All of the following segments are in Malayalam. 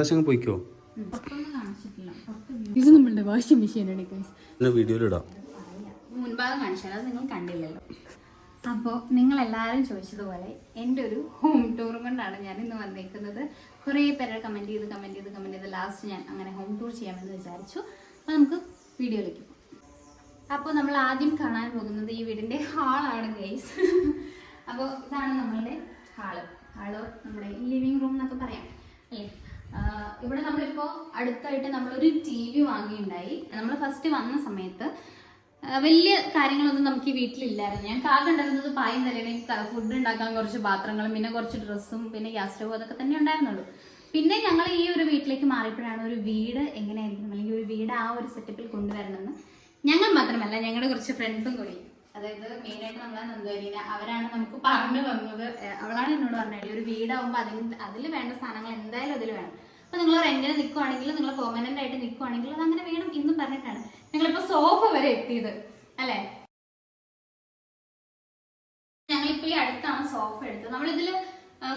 ആകാശം പോയിക്കോ? ഇത് നമ്മളുടെ വാഷിംഗ് മെഷീനാണ് ഗൈസ് വീഡിയോയിലിടാം. മുൻഭാഗം കാണിച്ചാൽ അത് നിങ്ങൾ കണ്ടില്ലല്ലോ. അപ്പോൾ നിങ്ങൾ എല്ലാവരും ചോദിച്ചതുപോലെ എന്റെ ഒരു ഹോം ടൂർ കൊണ്ടാണ് ഞാൻ ഇന്ന് വന്നേക്കുന്നത്. കുറേ പേരെ കമന്റ് ചെയ്ത് കമന്റ് ചെയ്ത് കമന്റ് ചെയ്ത് ലാസ്റ്റ് ഞാൻ അങ്ങനെ ഹോം ടൂർ ചെയ്യാമെന്ന് വിചാരിച്ചു. അപ്പോൾ നമുക്ക് വീഡിയോയിലേക്ക് പോകാം. അപ്പോൾ നമ്മൾ ആദ്യം കാണാൻ പോകുന്നത് ഈ വീടിന്റെ ഹാളാണ് ഗൈസ് അപ്പോൾ ഇതാണ് നമ്മളുടെ ഹാൾ ഹാൾ നമ്മുടെ ലിവിങ് റൂം എന്നൊക്കെ പറയാം. അല്ലേ? ഇവിടെ നമ്മളിപ്പോൾ അടുത്തായിട്ട് നമ്മളൊരു ടി വി വാങ്ങിയിട്ടുണ്ടായി. നമ്മൾ ഫസ്റ്റ് വന്ന സമയത്ത് വലിയ കാര്യങ്ങളൊന്നും നമുക്ക് ഈ വീട്ടിലില്ലായിരുന്നു. ഞാൻ ആകെ ഉണ്ടായിരുന്നത് പായും തലയുടെയും ഫുഡ് ഉണ്ടാക്കാൻ കുറച്ച് പാത്രങ്ങളും പിന്നെ കുറച്ച് ഡ്രസ്സും പിന്നെ ഗ്യാസ് സ്റ്റവ് അതൊക്കെ തന്നെ ഉണ്ടായിരുന്നുള്ളൂ. പിന്നെ ഞങ്ങൾ ഈ ഒരു വീട്ടിലേക്ക് മാറിയപ്പോഴാണ് ഒരു വീട് എങ്ങനെയായിരിക്കണം അല്ലെങ്കിൽ ഒരു വീട് ആ ഒരു സെറ്റപ്പിൽ കൊണ്ടുവരണമെന്ന് ഞങ്ങൾ മാത്രമല്ല ഞങ്ങളുടെ കുറച്ച് ഫ്രണ്ട്സും കൂടി. അതായത് മെയിൻ ആയിട്ട് നമ്മളെ നന്ദുവരീന അവരാണ് നമുക്ക് പറഞ്ഞു തന്നത്. അവളാണ് എന്നോട് പറഞ്ഞത്. ഒരു വീടാവുമ്പോൾ അതിന് അതിൽ വേണ്ട സാധനങ്ങൾ എന്തായാലും അതിൽ വേണം. അപ്പൊ നിങ്ങൾ റെന്റിന് നിൽക്കുവാണെങ്കിൽ നിങ്ങൾ പെർമനന്റ് ആയിട്ട് നിൽക്കുവാണെങ്കിൽ അത് അങ്ങനെ വേണം എന്നും പറഞ്ഞിട്ടാണ്. ഞങ്ങളിപ്പോ സോഫ വരെ എത്തിയത് അല്ലെ? ഞങ്ങളിപ്പോ ഈ അടുത്താണ് സോഫ എടുത്തത്. നമ്മളിതിൽ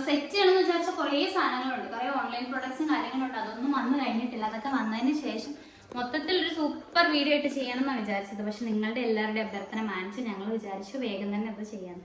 സെറ്റ് ചെയ്യണമെന്ന് വിചാരിച്ച കുറേ സാധനങ്ങളുണ്ട്. കുറേ ഓൺലൈൻ പ്രൊഡക്ട്സും കാര്യങ്ങളുണ്ട്. അതൊന്നും വന്നു കഴിഞ്ഞിട്ടില്ല. അതൊക്കെ വന്നതിന് ശേഷം മൊത്തത്തിൽ ഒരു സൂപ്പർ വീഡിയോ ആയിട്ട് ചെയ്യണം എന്നാണ് വിചാരിച്ചത്. പക്ഷെ നിങ്ങളുടെ എല്ലാവരുടെയും അഭ്യർത്ഥന മാനിച്ച് ഞങ്ങൾ വിചാരിച്ചു വേഗം തന്നെ അത് ചെയ്യാം.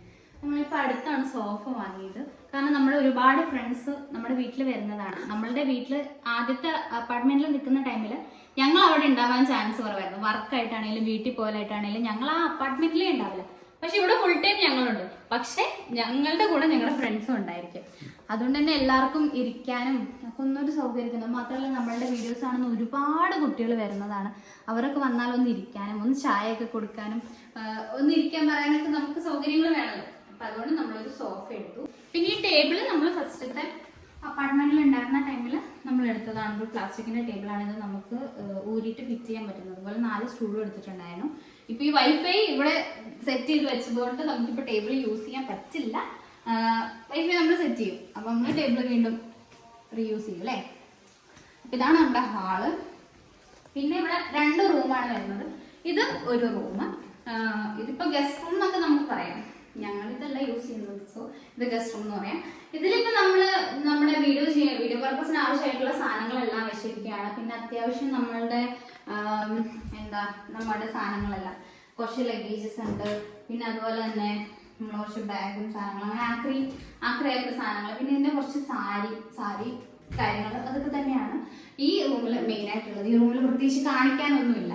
നമ്മളിപ്പോൾ അടുത്താണ് സോഫ വാങ്ങിയത്. കാരണം നമ്മൾ ഒരുപാട് ഫ്രണ്ട്സ് നമ്മുടെ വീട്ടിൽ വരുന്നതാണ്. നമ്മളുടെ വീട്ടിൽ ആദ്യത്തെ അപ്പാർട്ട്മെന്റിൽ നിൽക്കുന്ന ടൈമിൽ ഞങ്ങൾ അവിടെ ഉണ്ടാവാൻ ചാൻസ് കുറവായിരുന്നു. വർക്കായിട്ടാണെങ്കിലും വീട്ടിൽ പോലായിട്ടാണെങ്കിലും ഞങ്ങൾ ആ അപ്പാർട്ട്മെന്റിലേ ഉണ്ടാവില്ല. പക്ഷെ ഇവിടെ ഫുൾ ടൈം ഞങ്ങളുണ്ട്. പക്ഷെ ഞങ്ങളുടെ കൂടെ ഞങ്ങളുടെ ഫ്രണ്ട്സും ഉണ്ടായിരിക്കും. അതുകൊണ്ട് തന്നെ എല്ലാവർക്കും ഇരിക്കാനും ഒക്കെ ഒന്നൊരു സൗകര്യത്തിന്. മാത്രമല്ല നമ്മളുടെ വീഡിയോസ് ആണെന്ന് ഒരുപാട് കുട്ടികൾ വരുന്നതാണ്. അവരൊക്കെ വന്നാൽ ഒന്ന് ഇരിക്കാനും ഒന്ന് ചായയൊക്കെ കൊടുക്കാനും ഒന്ന് ഇരിക്കാൻ പറയാനൊക്കെ നമുക്ക് സൗകര്യങ്ങൾ വേണമല്ലോ. അപ്പൊ അതുകൊണ്ട് നമ്മളൊരു സോഫ എടുത്തു. പിന്നെ ഈ ടേബിൾ നമ്മൾ ഫസ്റ്റത്തെ അപ്പാർട്ട്മെന്റിൽ ഉണ്ടായിരുന്ന ടൈമിൽ നമ്മൾ എടുത്തതാണ്. ഒരു പ്ലാസ്റ്റിക്കിന്റെ ടേബിളാണ് ഇത് നമുക്ക് ഊരിയിട്ട് ഫിറ്റ് ചെയ്യാൻ പറ്റുന്നത്. അതുപോലെ നാല് സ്റ്റൂളും എടുത്തിട്ടുണ്ടായിരുന്നു. ഇപ്പൊ ഈ വൈഫൈ ഇവിടെ സെറ്റ് ചെയ്ത് വെച്ചതുകൊണ്ട് നമുക്കിപ്പോൾ ടേബിൾ യൂസ് ചെയ്യാൻ പറ്റില്ല. വൈഫൈ നമ്മൾ സെറ്റ് ചെയ്യും. അപ്പൊ നമ്മൾ ടേബിൾ വീണ്ടും റീയൂസ് ചെയ്യും അല്ലേ? ഇതാണ് നമ്മുടെ ഹാൾ പിന്നെ ഇവിടെ രണ്ട് റൂമാണ് വരുന്നത്. ഇത് ഒരു റൂം ഇതിപ്പോ ഗസ്റ്റ് റൂം എന്നൊക്കെ നമുക്ക് പറയാം. ഞങ്ങൾ ഇതല്ല യൂസ് ചെയ്യുന്നത്. സോ ഇത് ഗസ്റ്റ് റൂം എന്ന് പറയാം. ഇതിലിപ്പോ നമ്മൾ നമ്മുടെ വീഡിയോ ചെയ്യാൻ വീഡിയോ പർപ്പസിന് ആവശ്യമായിട്ടുള്ള സാധനങ്ങളെല്ലാം വെച്ചിരിക്കുകയാണ്. പിന്നെ അത്യാവശ്യം നമ്മളുടെ എന്താ നമ്മുടെ സാധനങ്ങളെല്ലാം. കുറച്ച് ലഗേജസ് ഉണ്ട്. പിന്നെ അതുപോലെ തന്നെ കുറച്ച് ബാഗും സാധനങ്ങളും അങ്ങനെ ആക്രി ആക്രി ആയിട്ടുള്ള സാധനങ്ങൾ പിന്നെ എന്റെ കുറച്ച് സാരി സാരി കാര്യങ്ങൾ അതൊക്കെ തന്നെയാണ് ഈ റൂമിൽ മെയിൻ ആയിട്ടുള്ളത്. ഈ റൂമിൽ പ്രത്യേകിച്ച് കാണിക്കാനൊന്നുമില്ല.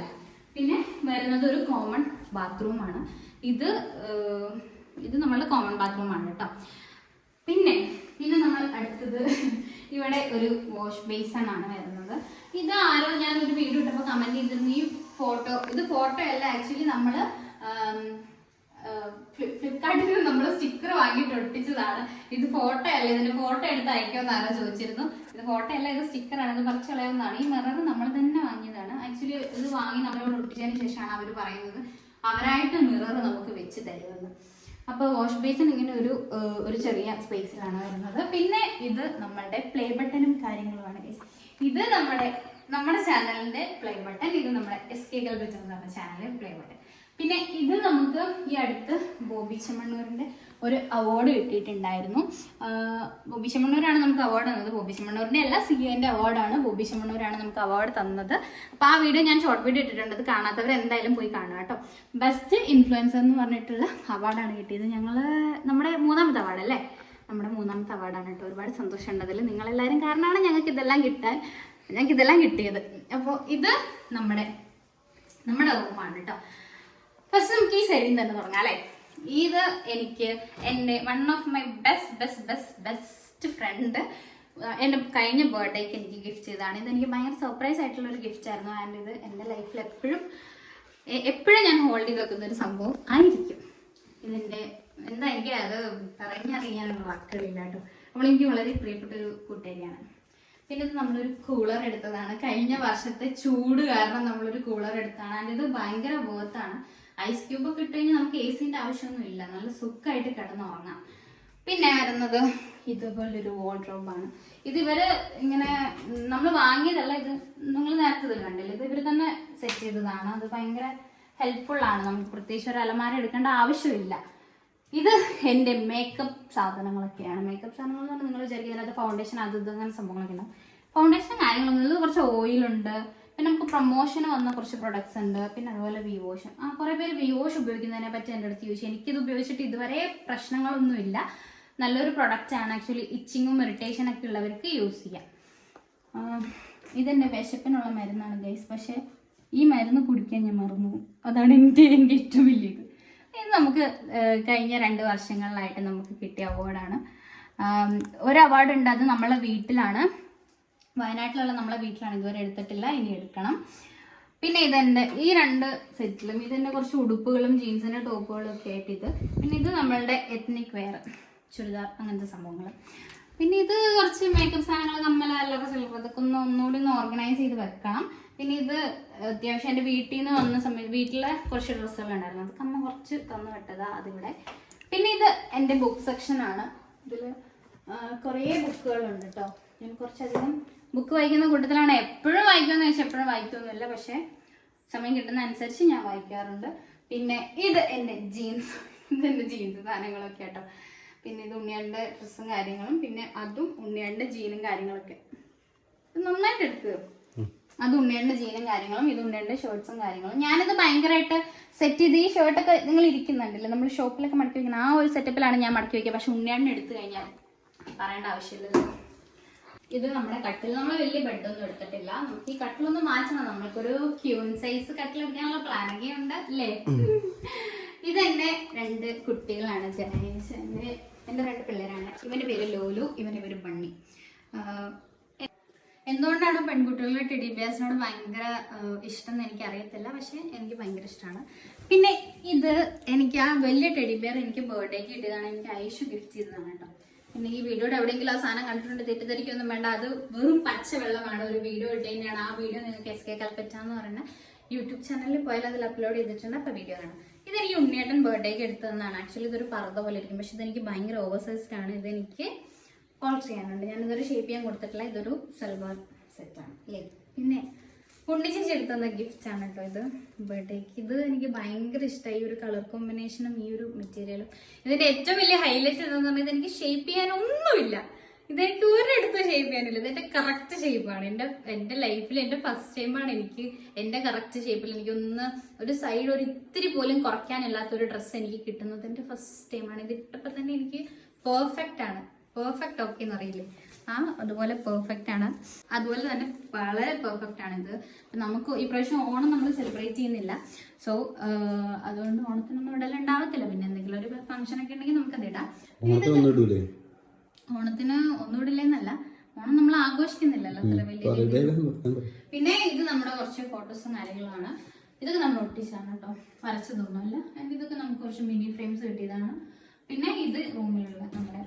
പിന്നെ വരുന്നത് ഒരു കോമൺ ബാത്റൂമാണ് ഇത് ഇത് നമ്മളുടെ കോമൺ ബാത്റൂമാണ് കേട്ടോ. പിന്നെ പിന്നെ നമ്മൾ അടുത്തത് ഇവിടെ ഒരു വാഷ് ബേസൺ ആണ് വരുന്നത്. ഇത് ആരോ ഞാൻ ഒരു വീഡിയോ ഇട്ടപ്പോൾ കമന്റ് ചെയ്തിരുന്നു. ഈ ഫോട്ടോ ഇത് ഫോട്ടോ അല്ല ആക്ച്വലി നമ്മൾ ഫ്ലിപ്കാർട്ടിൽ നിന്ന് നമ്മൾ സ്റ്റിക്കർ വാങ്ങിയിട്ട് ഒട്ടിച്ചതാണ്. ഇത് ഫോട്ടോ അല്ല? ഇതിന്റെ ഫോട്ടോ എടുത്ത് അയക്കുമെന്ന് ആരോ ചോദിച്ചിരുന്നു. ഇത് ഫോട്ടോ അല്ല ഇത് സ്റ്റിക്കർ ആണ്. ഇത് പറിച്ചു കളയുന്നതാണ് ഈ മിറർ നമ്മൾ തന്നെ വാങ്ങിയതാണ്. ആക്ച്വലി ഇത് വാങ്ങി നമ്മളോട് ഒട്ടിച്ചതിന് ശേഷമാണ് അവർ പറയുന്നത്. അവരായിട്ട് മിറർ നമുക്ക് വെച്ച് തരുമെന്ന്. അപ്പോൾ വാഷ് ബേസിൻ ഇങ്ങനെ ഒരു ഒരു ചെറിയ സ്പേസിലാണ് വരുന്നത്. പിന്നെ ഇത് നമ്മളുടെ പ്ലേ ബട്ടനും കാര്യങ്ങളുമാണ്. ഇത് നമ്മുടെ നമ്മുടെ ചാനലിന്റെ പ്ലേ ബട്ടൺ ഇത് നമ്മുടെ എസ് കെ ഗൽബറ്റ് എന്ന് പറഞ്ഞ ചാനലിലെ പ്ലേ ബട്ടൺ പിന്നെ ഇത് നമുക്ക് ഈ അടുത്ത് ബോബി ചെമ്മണ്ണൂരിന്റെ ഒരു അവാർഡ് കിട്ടിയിട്ടുണ്ടായിരുന്നു. ബോബി ചെമ്മണ്ണൂരാണ് നമുക്ക് അവാർഡ് തന്നത്. ബോബി ചെമ്മണ്ണൂരിന്റെ അല്ല സി എന്റെ അവാർഡാണ് ബോബി ചെമ്മണ്ണൂരാണ് നമുക്ക് അവാർഡ് തന്നത്. അപ്പോൾ ആ വീഡിയോ ഞാൻ ഷോർട്ട് വീഡിയോ ഇട്ടിട്ടുണ്ട്. അത് കാണാത്തവർ എന്തായാലും പോയി കാണുക കേട്ടോ. ബെസ്റ്റ് ഇൻഫ്ലുവൻസർ എന്ന് പറഞ്ഞിട്ടുള്ള അവാർഡാണ് കിട്ടിയത്. ഞങ്ങൾ നമ്മുടെ മൂന്നാമത്തെ അവാർഡ് അല്ലേ? നമ്മുടെ മൂന്നാമത്തെ അവാർഡാണ് കേട്ടോ. ഒരുപാട് സന്തോഷമുണ്ട് അതിൽ നിങ്ങളെല്ലാവരും കാരണമാണ് ഞങ്ങൾക്ക് ഇതെല്ലാം കിട്ടാൻ ഞങ്ങൾക്ക് ഇതെല്ലാം കിട്ടിയത്. അപ്പോൾ ഇത് നമ്മുടെ നമ്മുടെ റൂമാണ് കേട്ടോ. ഫസ്റ്റ് നമുക്ക് ഈ സൈഡിൽ തന്നെ തുടങ്ങാം അല്ലേ? ഇത് എനിക്ക് എന്റെ one of my best best best best friend എന്റെ കഴിഞ്ഞ ബർത്ത്ഡേക്ക് എനിക്ക് ഗിഫ്റ്റ് ചെയ്തതാണ്. ഇത് എനിക്ക് ഭയങ്കര സർപ്രൈസ് ആയിട്ടുള്ള ഒരു ഗിഫ്റ്റ് ആയിരുന്നു. ആൻഡ് ഇത് എന്റെ ലൈഫിൽ എപ്പോഴും എപ്പോഴും ഞാൻ ഹോൾഡ് ചെയ്ത് വെക്കുന്ന ഒരു സംഭവം ആയിരിക്കും. ഇതിന്റെ എന്താ എനിക്ക് അത് പറഞ്ഞറിയാനുള്ള വാക്കുകളില്ല കേട്ടോ. അപ്പോൾ എനിക്ക് വളരെ പ്രിയപ്പെട്ട ഒരു കൂട്ടുകാരിയാണ്. പിന്നെ ഇത് നമ്മളൊരു കൂളർ എടുത്തതാണ്. കഴിഞ്ഞ വർഷത്തെ ചൂട് കാരണം നമ്മളൊരു കൂളർ എടുത്താണ് ആൻഡ് ഇത് ഭയങ്കര ബോത്താണ് ഐസ് ക്യൂബ് ഒക്കെ ഇട്ട് കഴിഞ്ഞാൽ നമുക്ക് എ സിന്റെ ആവശ്യമൊന്നും ഇല്ല. നല്ല സുഖമായിട്ട് കിടന്നുറങ്ങാം പിന്നെ വരുന്നത് ഇതുപോലൊരു വാർഡ്രോബാണ് ഇത് ഇവർ ഇങ്ങനെ നമ്മൾ വാങ്ങിയതല്ല ഇത് നിങ്ങൾ നേരത്തെ ഇതിൽ കണ്ടില്ല? ഇത് ഇവർ തന്നെ സെറ്റ് ചെയ്തതാണ്. അത് ഭയങ്കര ഹെൽപ്ഫുൾ ആണ്. നമുക്ക് പ്രത്യേകിച്ച് ഒരു അലമാര എടുക്കേണ്ട ആവശ്യമില്ല. ഇത് എന്റെ മേക്കപ്പ് സാധനങ്ങളൊക്കെയാണ്. മേക്കപ്പ് സാധനങ്ങൾ എന്ന് പറഞ്ഞാൽ നിങ്ങൾ വിചാരിക്കുന്നത് ഫൗണ്ടേഷൻ അത് ഇത് അങ്ങനെ സംഭവങ്ങളൊക്കെ ഉണ്ടാവും. ഫൗണ്ടേഷൻ കാര്യങ്ങളൊന്നും ഇത് കുറച്ച് ഓയിലുണ്ട് പിന്നെ നമുക്ക് പ്രൊമോഷന് വന്ന കുറച്ച് പ്രൊഡക്ട്സ് ഉണ്ട്. പിന്നെ അതുപോലെ വിവോഷൻ ആ കുറേ പേര് വിവോഷ് ഉപയോഗിക്കുന്നതിനെ പറ്റി എന്റെ അടുത്ത് ചോദിച്ചു. എനിക്കിത് ഉപയോഗിച്ചിട്ട് ഇതുവരെ പ്രശ്നങ്ങളൊന്നുമില്ല. നല്ലൊരു പ്രൊഡക്റ്റ് ആണ്. ആക്ച്വലി ഇച്ചിങ്ങും ഇറിറ്റേഷൻ ഒക്കെ ഉള്ളവർക്ക് യൂസ് ചെയ്യാം. ഇതെന്റെ വിശപ്പിനുള്ള മരുന്നാണ് ഗൈസ് പക്ഷേ ഈ മരുന്ന് കുടിക്കാൻ ഞാൻ മറന്നു അതാണ് എന്റെ എന്റെ ഏറ്റവും വലിയത്. ഇത് നമുക്ക് കഴിഞ്ഞ രണ്ട് വർഷങ്ങളിലായിട്ട് നമുക്ക് കിട്ടിയ അവാർഡാണ് ഒരു അവാർഡ് ഉണ്ട്. അത് നമ്മളെ വീട്ടിലാണ്. വയനാട്ടിലുള്ള നമ്മളെ വീട്ടിലാണ് ഇതുവരെ എടുത്തിട്ടില്ല ഇനി എടുക്കണം. പിന്നെ ഇതെന്റെ ഈ രണ്ട് സെറ്റിലും ഇതെന്റെ കുറച്ച് ഉടുപ്പുകളും ജീൻസിന്റെ ടോപ്പുകളും ഒക്കെ ആയിട്ട് ഇത്. പിന്നെ ഇത് നമ്മളുടെ എത്നിക് വെയർ ചുരിദാർ അങ്ങനത്തെ സംഭവങ്ങൾ പിന്നെ ഇത് കുറച്ച് മേക്കപ്പ് സാധനങ്ങൾ കമ്മല അല്ലറ ചിലപ്പോൾ അതൊക്കെ ഒന്ന് ഒന്നുകൂടി ഒന്ന് ഓർഗനൈസ് ചെയ്ത് വെക്കണം. പിന്നെ ഇത് അത്യാവശ്യം എന്റെ വീട്ടിൽ നിന്ന് വന്ന സമയത്ത് വീട്ടിലെ കുറച്ച് ഡ്രസ്സുകൾ ഉണ്ടായിരുന്നു. അതൊക്കെ അമ്മ കുറച്ച് തന്നു വിട്ടതാ അതിവിടെ. പിന്നെ ഇത് എന്റെ ബുക്ക് സെക്ഷനാണ് ഇതിൽ കുറേ ബുക്കുകളുണ്ട് കേട്ടോ ഞാൻ കുറച്ചധികം ബുക്ക് വായിക്കുന്ന കൂട്ടത്തിലാണ്. എപ്പോഴും വായിക്കുമെന്ന് വെച്ചാൽ എപ്പോഴും വായിക്കുമൊന്നുമില്ല പക്ഷേ സമയം കിട്ടുന്ന അനുസരിച്ച് ഞാൻ വായിക്കാറുണ്ട്. പിന്നെ ഇത് എന്റെ ജീൻസ് ഇത് എന്റെ ജീൻസ് സാധനങ്ങളൊക്കെ കേട്ടോ പിന്നെ ഇത് ഉണ്ണിയാളുടെ ഡ്രസ്സും കാര്യങ്ങളും. പിന്നെ അതും ഉണ്ണിയാളുടെ ജീനും കാര്യങ്ങളൊക്കെ. ഇത് നന്നായിട്ട് എടുക്കുക അത് ഉണ്ണിയാന്റെ ജീനും കാര്യങ്ങളും ഇത് ഉണ്ണിയാന്റെ ഷർട്ട്സും കാര്യങ്ങളും. ഞാനിത് ഭയങ്കരമായിട്ട് സെറ്റ് ചെയ്ത് ഈ ഷർട്ടൊക്കെ നിങ്ങൾ ഇരിക്കുന്നുണ്ടല്ലോ. നമ്മൾ ഷോപ്പിലൊക്കെ മടക്കി വയ്ക്കുന്ന ആ ഒരു സെറ്റപ്പിലാണ് ഞാൻ മടക്കി വയ്ക്കുക പക്ഷെ ഉണ്ണിയാണ്ടെ എടുത്തു കഴിഞ്ഞാൽ പറയേണ്ട ആവശ്യമില്ലല്ലോ. ഇത് നമ്മുടെ കട്ടിൽ നമ്മൾ വലിയ ബെഡൊന്നും എടുത്തിട്ടില്ല. നമുക്ക് ഈ കട്ടിലൊന്ന് മാറ്റണം. നമ്മൾക്കൊരു ക്യൂൺ സൈസ് കട്ടിൽ എടുക്കാനുള്ള പ്ലാനിങ് ഉണ്ട് അല്ലേ? ഇതെന്റെ രണ്ട് കുട്ടികളാണ്. ജനേഷ് എന്റെ രണ്ട് പിള്ളേരാണ്. ഇവന്റെ പേര് ലോലു ഇവന്റെ പേര് ബണ്ണി. എന്തുകൊണ്ടാണ് പെൺകുട്ടികളുടെ ടെഡി ബിയേഴ്സിനോട് ഭയങ്കര ഇഷ്ടം എന്ന് എനിക്ക് അറിയത്തില്ല പക്ഷെ എനിക്ക് ഭയങ്കര ഇഷ്ടമാണ്. പിന്നെ ഇത് എനിക്ക് ആ വലിയ ടെഡി ബിയർ എനിക്ക് ബർത്ത്ഡേക്ക് കിട്ടിയതാണ്. എനിക്ക് ഐഷു ഗിഫ്റ്റ് ചെയ്തതാണ് കേട്ടോ. പിന്നെ ഈ വീഡിയോയുടെ എവിടെയെങ്കിലും ആ സാധനം കണ്ടിട്ടുണ്ട് തെറ്റിദ്ധരിക്കൊന്നും വേണ്ട. അത് വെറും പച്ച വെള്ളമാണ്. ഒരു വീഡിയോ ഇട്ട് തന്നെയാണ് ആ വീഡിയോ നിങ്ങൾക്ക് എസ് കെ കൽപ്പറ്റ പറയുന്നത് പറയുന്ന യൂട്യൂബ് ചാനലിൽ പോയാൽ അതിൽ അപ്ലോഡ് ചെയ്തിട്ടുണ്ട്. അപ്പോൾ വീഡിയോ കാണാം. ഇതെനിക്ക് ഉണ്ണിയേട്ടൻ ബർത്ത്ഡേക്ക് എടുത്തതെന്നാണ്. ആക്ച്വലി ഇതൊരു പറത പോലെ ഇരിക്കും. പക്ഷെ ഇതെനിക്ക് ഭയങ്കര ഓവർ സൈസ്ഡ് ആണ്. ഇതെനിക്ക് ഓൾട്ടർ ചെയ്യാനുണ്ട്. ഞാൻ ഇതൊരു ഷേപ്പ് ചെയ്യാൻ കൊടുത്തിട്ടില്ല ഇതൊരു സൽവാർ സെറ്റാണ് അല്ലേ? പിന്നെ ഉണ്ണിച്ചേച്ചി എടുത്തുന്ന ഗിഫ്റ്റ് ആണ് കേട്ടോ ഇത്. ബർത്ത്ഡേക്ക് ഇത് എനിക്ക് ഭയങ്കര ഇഷ്ടമായി ഈ ഒരു കളർ കോമ്പിനേഷനും ഈ ഒരു മെറ്റീരിയലും ഇതിന്റെ ഏറ്റവും വലിയ ഹൈലൈറ്റ് എന്താന്ന് പറഞ്ഞാൽ എനിക്ക് ഷേപ്പ് ചെയ്യാൻ ഒന്നുമില്ല. ഇതെനിക്ക് ഒരിടത്തും ഷേപ്പ് ചെയ്യാനില്ല. ഇതെന്റെ കറക്റ്റ് ഷേപ്പാണ് എന്റെ എന്റെ ലൈഫിൽ എന്റെ ഫസ്റ്റ് ടൈമാണ് എനിക്ക് എന്റെ കറക്റ്റ് ഷേപ്പിൽ എനിക്കൊന്ന് ഒരു സൈഡ് ഒരു ഇത്തിരി പോലും കുറയ്ക്കാനില്ലാത്ത ഒരു ഡ്രസ്സ് എനിക്ക് കിട്ടുന്നത്. എന്റെ ഫസ്റ്റ് ടൈമാണ് ഇത് ഇട്ടപ്പോൾ തന്നെ എനിക്ക് പെർഫെക്റ്റ് ആണ്. പെർഫെക്റ്റ് ഓക്കെ എന്ന് അറിയില്ലേ ആ അതുപോലെ പെർഫെക്റ്റ് ആണ്. അതുപോലെ തന്നെ വളരെ പെർഫെക്റ്റ് ആണ് ഇത്. നമുക്ക് ഈ പ്രാവശ്യം ഓണം നമ്മൾ സെലിബ്രേറ്റ് ചെയ്യുന്നില്ല. സോ അതുകൊണ്ട് ഓണത്തിനൊന്നും ഇടലുണ്ടാവത്തില്ല പിന്നെ എന്തെങ്കിലും ഒരു ഫംഗ്ഷൻ ഒക്കെ ഉണ്ടെങ്കിൽ നമുക്കത് ഇടാം. ഓണത്തിന് ഒന്നും ഇടില്ലെന്നല്ല ഓണം നമ്മൾ ആഘോഷിക്കുന്നില്ലല്ലോ അത്ര വലിയ പിന്നെ ഇത് നമ്മുടെ കുറച്ച് ഫോട്ടോസും കാര്യങ്ങളുമാണ്. ഇതൊക്കെ നമ്മൾ ഒട്ടിച്ചാണ് കേട്ടോ. വരച്ചതൊന്നുമല്ല. And ഇതൊക്കെ നമുക്ക് കുറച്ച് മിനി ഫ്രെയിംസ് കിട്ടിയതാണ്. പിന്നെ ഇത് റൂമിലുള്ള നമ്മുടെ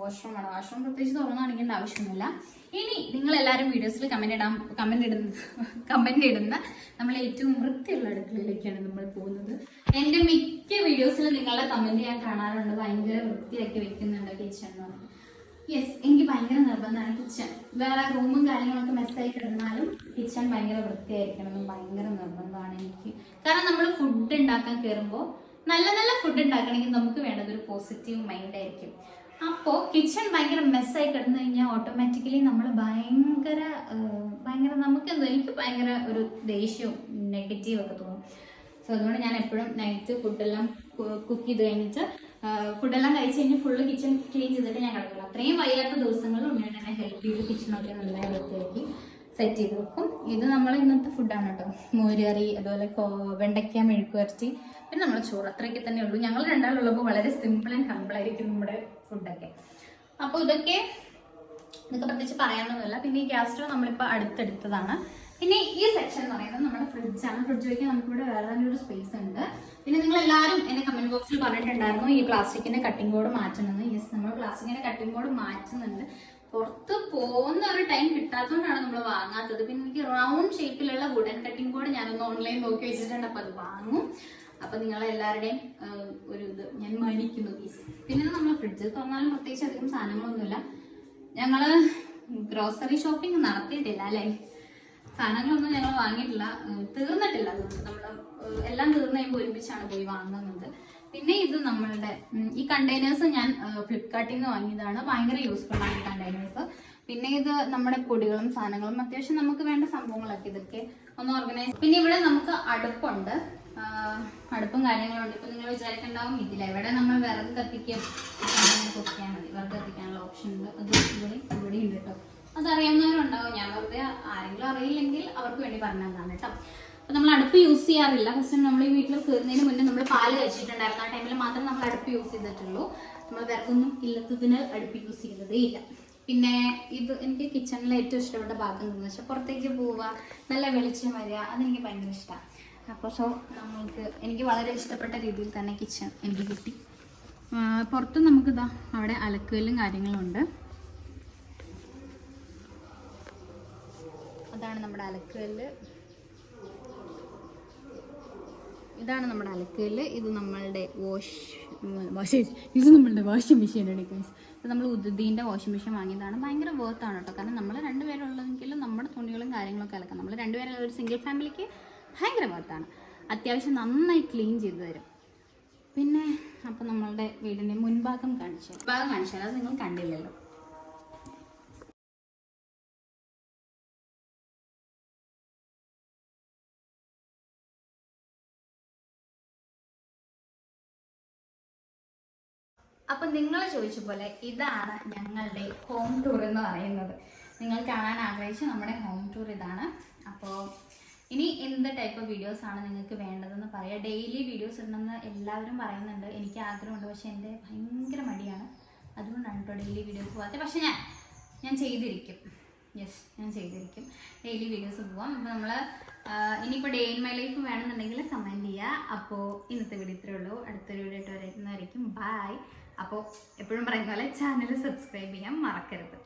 വാഷ്റൂം ആണ്. വാഷ്റൂം പ്രത്യേകിച്ച് തുറന്നു കാണിക്കേണ്ട ആവശ്യമൊന്നുമില്ല. ഇനി നിങ്ങൾ എല്ലാവരും വീഡിയോസിൽ കമന്റ് ഇടാൻ കമന്റ് ഇടുന്ന കമന്റ് ഇടുന്ന നമ്മൾ ഏറ്റവും വൃത്തിയുള്ള അടുക്കളയിലേക്കാണ് നമ്മൾ പോകുന്നത്. എന്റെ മിക്ക വീഡിയോസിൽ നിങ്ങളുടെ കമന്റ് ഞാൻ കാണാറുണ്ട്. ഭയങ്കര വൃത്തിയാക്കി വെക്കുന്നുണ്ട് കിച്ചൺ എന്ന് യെസ് എനിക്ക് ഭയങ്കര നിർബന്ധമാണ് കിച്ചൺ വേറെ റൂമും കാര്യങ്ങളൊക്കെ മെസ്സായി കിടന്നാലും കിച്ചൺ ഭയങ്കര വൃത്തിയായിരിക്കണം ഭയങ്കര നിർബന്ധമാണ് എനിക്ക്. കാരണം നമ്മൾ ഫുഡ് ഉണ്ടാക്കാൻ കയറുമ്പോൾ നല്ല നല്ല ഫുഡ് ഉണ്ടാക്കണമെങ്കിൽ നമുക്ക് വേണ്ടത് ഒരു പോസിറ്റീവ് മൈൻഡ് ആയിരിക്കും. അപ്പോൾ കിച്ചൺ ഭയങ്കര മെസ്സായി കിടന്നു കഴിഞ്ഞാൽ ഓട്ടോമാറ്റിക്കലി നമ്മൾ ഭയങ്കര ഭയങ്കര നമുക്ക് എനിക്ക് ഭയങ്കര ഒരു ദേഷ്യവും നെഗറ്റീവ് ഒക്കെ തോന്നും. സോ അതുകൊണ്ട് ഞാൻ എപ്പോഴും നൈറ്റ് ഫുഡെല്ലാം കുക്ക് ചെയ്ത് കഴിഞ്ഞിട്ട് ഫുഡെല്ലാം കഴിച്ച് കഴിഞ്ഞ് ഫുള്ള് കിച്ചൺ ക്ലീൻ ചെയ്തിട്ട് ഞാൻ കിടക്കുള്ളൂ. അത്രയും വയ്യാത്ത ദിവസങ്ങളിൽ എന്നെ ഹെൽപ്പ് ചെയ്ത് കിച്ചണൊക്കെ നല്ല വൃത്തിയാക്കി. സെറ്റ് ചെയ്ത് വെക്കും. ഇത് നമ്മൾ ഇന്നത്തെ ഫുഡാണ് കേട്ടോ മോരുകറി അതുപോലെ വെണ്ടയ്ക്ക മെഴുക്കുവരട്ടി പിന്നെ നമ്മൾ ചോറ് അത്രയൊക്കെ തന്നെ ഉള്ളൂ. ഞങ്ങൾ രണ്ടാളുള്ളപ്പോൾ വളരെ സിമ്പിൾ ആൻഡ് ഹമ്പിൾ ആയിരിക്കും നമ്മുടെ ഫുഡൊക്കെ അപ്പോൾ ഇതൊക്കെ ഇതൊക്കെ പ്രത്യേകിച്ച് പറയാനൊന്നുമില്ല. പിന്നെ ഈ ഗ്യാസ് സ്റ്റവ് നമ്മളിപ്പോൾ അടുത്തെടുത്തതാണ്. പിന്നെ ഈ സെക്ഷൻ എന്ന് പറയുന്നത് നമ്മുടെ ഫ്രിഡ്ജാണ് ഫ്രിഡ്ജ് വയ്ക്കാൻ നമുക്കിവിടെ വേറെ തന്നെ ഒരു സ്പേസ് ഉണ്ട്. പിന്നെ നിങ്ങൾ എല്ലാവരും എന്നെ കമന്റ് ബോക്സിൽ പറഞ്ഞിട്ടുണ്ടായിരുന്നു ഈ പ്ലാസ്റ്റിക്കിന്റെ കട്ടിംഗ് ബോർഡ് മാറ്റണമെന്ന് യെസ് നമ്മൾ പ്ലാസ്റ്റിക്കിന്റെ കട്ടിംഗ് ബോർഡ് മാറ്റുന്നുണ്ട്. പുറത്ത് പോകുന്ന ഒരു ടൈം കിട്ടാത്തതുകൊണ്ടാണ് നമ്മൾ വാങ്ങാത്തത്. പിന്നെ എനിക്ക് റൗണ്ട് ഷേപ്പിലുള്ള വുഡൻ കട്ടിംഗ് ബോർഡ് ഞാനൊന്ന് ഓൺലൈൻ നോക്കി വെച്ചിട്ടുണ്ട്. അപ്പൊ അത് വാങ്ങും. അപ്പൊ നിങ്ങളെല്ലാവരുടെയും ഒരു ഇത് ഞാൻ മരിക്കുന്നു പ്ലീസ് പിന്നെ നമ്മൾ ഫ്രിഡ്ജ് തുറന്നാലും പ്രത്യേകിച്ച് അധികം സാധനങ്ങളൊന്നുമില്ല. ഞങ്ങൾ ഗ്രോസറി ഷോപ്പിംഗ് നടത്തിയിട്ടില്ല അല്ലേ? സാധനങ്ങളൊന്നും ഞങ്ങൾ വാങ്ങിയിട്ടില്ല. തീർന്നിട്ടില്ല. അതുകൊണ്ട് നമ്മൾ എല്ലാം തീർന്നു കഴിയുമ്പോൾ ഒരുമിച്ചാണ് പോയി വാങ്ങുന്നത്. പിന്നെ ഇത് നമ്മളുടെ ഈ കണ്ടെയ്നേഴ്സ് ഞാൻ ഫ്ലിപ്കാർട്ടിൽ നിന്ന് വാങ്ങിയതാണ്. ഭയങ്കര യൂസ്ഫുൾ ആണ് ഈ കണ്ടെയ്നേഴ്സ് പിന്നെ ഇത് നമ്മുടെ പൊടികളും സാധനങ്ങളും. അത്യാവശ്യം നമുക്ക് വേണ്ട സംഭവങ്ങളൊക്കെ ഇതൊക്കെ ഒന്ന് ഓർഗനൈസ് പിന്നെ ഇവിടെ നമുക്ക് അടുപ്പുണ്ട്. അടുപ്പും കാര്യങ്ങളും ഉണ്ട് ഇപ്പൊ നിങ്ങൾ വിചാരിക്കണ്ടാവും ഇതില്ല ഇവിടെ നമ്മൾ വിറക് കത്തിക്കും. കുത്തിയാൽ മതി. വിറക് കത്തിക്കാനുള്ള ഓപ്ഷൻ ഉണ്ട്. അത് ഇവിടെ ഇവിടെ ഉണ്ട് കേട്ടോ. അതറിയാവുന്നവരുണ്ടാവും. ഞാൻ വെറുതെ ആരെങ്കിലും അറിയില്ലെങ്കിൽ അവർക്ക് വേണ്ടി പറഞ്ഞതാണ് കേട്ടോ. അപ്പൊ നമ്മൾ അടുപ്പ് യൂസ് ചെയ്യാറില്ല. ഫസ്റ്റ് നമ്മൾ ഈ വീട്ടിൽ കയറുന്നതിന് മുന്നേ നമ്മൾ പാൽ കഴിച്ചിട്ടുണ്ടായിരുന്നു. ആ ടൈമിൽ മാത്രം നമ്മൾ അടുപ്പ് യൂസ് ചെയ്തിട്ടുള്ളൂ. നമ്മൾ വിറകൊന്നും ഇല്ലാത്തതിന് അടുപ്പ് യൂസ് ചെയ്യുന്നതേ ഇല്ല. പിന്നെ ഇത് എനിക്ക് കിച്ചണിലെ ഏറ്റവും ഇഷ്ടപ്പെട്ട ഭാഗം എന്ന് വെച്ചാൽ പുറത്തേക്ക് പോവുക നല്ല വെളിച്ചം വരിക അതെനിക്ക് ഭയങ്കര ഇഷ്ടമാണ് അപ്പോൾ സോ നമ്മൾക്ക് എനിക്ക് വളരെ ഇഷ്ടപ്പെട്ട രീതിയിൽ തന്നെ കിച്ചൺ എനിക്ക് കിട്ടി. പുറത്ത് നമുക്കിതാ അവിടെ അലക്കുകയിലും കാര്യങ്ങളും ഉണ്ട് അതാണ് നമ്മുടെ അലക്കൽ. ഇതാണ് നമ്മുടെ അലക്കൽ. ഇത് നമ്മളുടെ വാഷ് വാഷ് ഇത് നമ്മളുടെ വാഷിംഗ് മെഷീൻ ഗൈസ് ഇത് നമ്മൾ ഉദ്ദീന്റെ വാഷിംഗ് മെഷീൻ വാങ്ങിയതാണ്. ഭയങ്കര ആണ് കേട്ടോ. കാരണം നമ്മൾ രണ്ടുപേരുള്ളതെങ്കിലും നമ്മുടെ തുണികളും കാര്യങ്ങളൊക്കെ അലക്കാം. നമ്മൾ രണ്ടുപേരുള്ള ഒരു സിംഗിൾ ഫാമിലിക്ക് ഭയങ്കര വേർത്താണ് അത്യാവശ്യം നന്നായി ക്ലീൻ ചെയ്തു തരും. പിന്നെ അപ്പം നമ്മളുടെ വീടിന്റെ മുൻഭാഗം കാണിച്ചു ഭാഗം കാണിച്ചാൽ അത് നിങ്ങൾ കണ്ടില്ലല്ലോ. അപ്പൊ നിങ്ങൾ ചോദിച്ച പോലെ ഇതാണ് ഞങ്ങളുടെ ഹോം ടൂർ എന്ന് പറയുന്നത്. നിങ്ങൾ കാണാൻ ആഗ്രഹിച്ച നമ്മുടെ ഹോം ടൂർ ഇതാണ്. അപ്പോൾ ഇനി എന്ത് ടൈപ്പ് വീഡിയോസ് ആണ് നിങ്ങൾക്ക് വേണ്ടതെന്ന് പറയാം. ഡെയിലി വീഡിയോസ് ഇടണമെന്ന് എല്ലാവരും പറയുന്നുണ്ട്. എനിക്ക് ആഗ്രഹമുണ്ട്. പക്ഷെ എന്റെ ഭയങ്കര മടിയാണ്. അതുകൊണ്ടാണ് കേട്ടോ ഡെയിലി വീഡിയോസ് പോകാത്തത് പക്ഷെ ഞാൻ ഞാൻ ചെയ്തിരിക്കും. യെസ് ഞാൻ ചെയ്തിരിക്കും. ഡെയിലി വീഡിയോസ് പോവാം. അപ്പോൾ നമ്മൾ ഇനിയിപ്പോൾ ഡേ ഇൻ മൈ ലൈഫ് വേണമെന്നുണ്ടെങ്കിൽ കമന്റ് ചെയ്യുക അപ്പോൾ ഇന്നത്തെ വീഡിയോ ഇത്രയേ ഉള്ളൂ. അടുത്തൊരു വീഡിയോ ഇട്ട് വരുന്നതായിരിക്കും ബായ് അപ്പോൾ എപ്പോഴും പറയുന്ന പോലെ ചാനൽ സബ്സ്ക്രൈബ് ചെയ്യാൻ മറക്കരുത്.